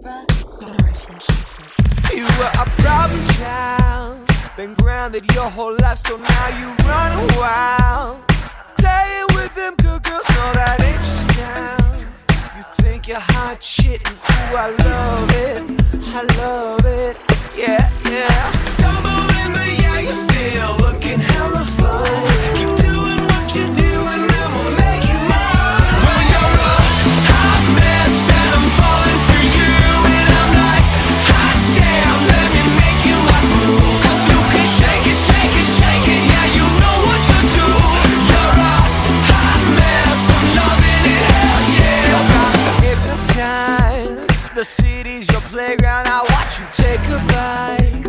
You were a problem child, been grounded your whole life, so now you run wild. Playing with them good girls, no, that ain't your style. You think you're hot shit, and ooh, I love it, I love it, the city's your playground, I watch you take a bite.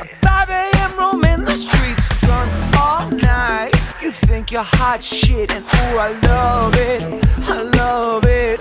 At 5 a.m. roaming the streets, drunk all night. You think you're hot shit, and ooh, I love it, I love it,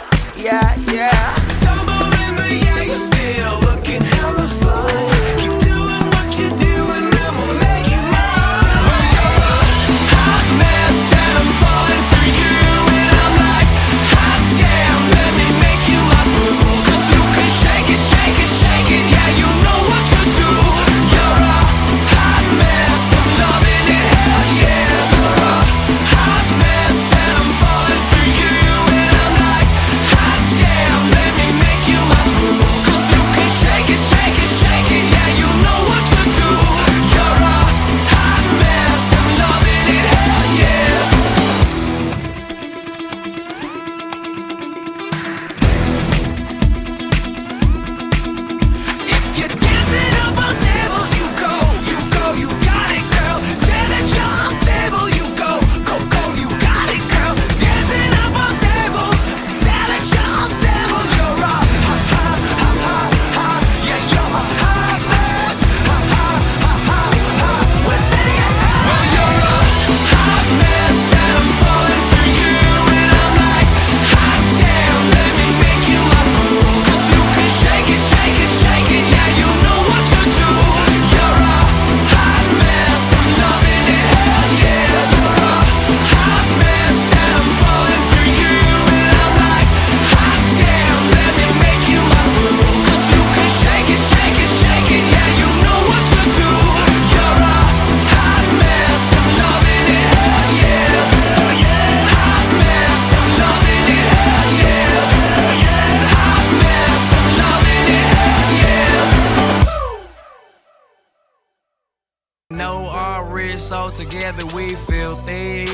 No, wrists so together we filthy.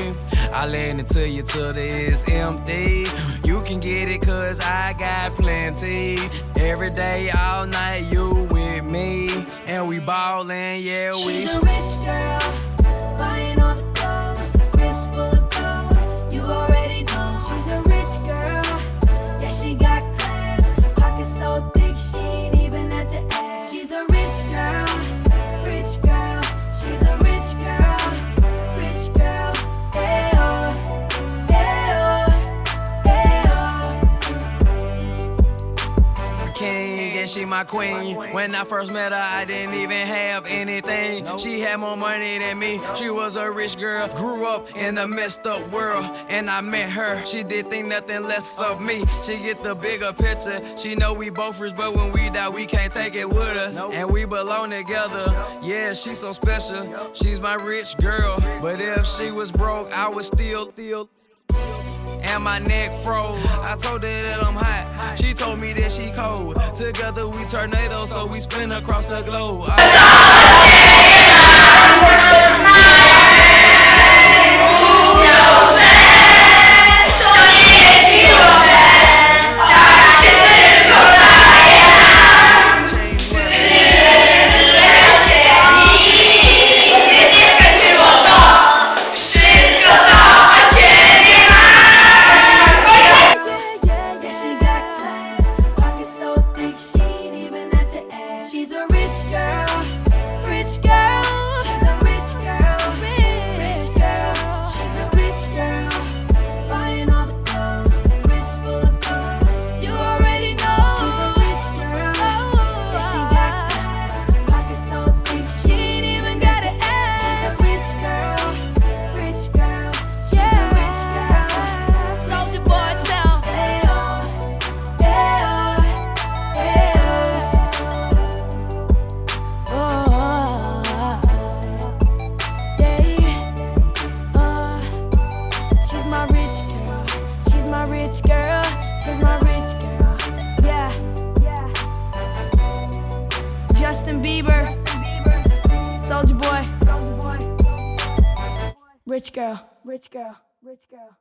I lend it to you till it's empty. You can get it cause I got plenty. Every day, all night, you with me. And we ballin', yeah, we She's a rich girl, buying and she my queen. When I first met her, I didn't even have anything. She had more money than me. She was a rich girl, grew up in a messed up world, and I met her. She did think nothing less of me. She get the bigger picture. She know we both rich, but when we die, we can't take it with us. And we belong together. Yeah, she's so special. She's my rich girl. But if she was broke, I would still, still and my neck froze. I told her that I'm hot. She told me that she cold. Together we tornado, so we spin across the globe. Change girl, rich girl. Rich girl, rich girl, rich girl.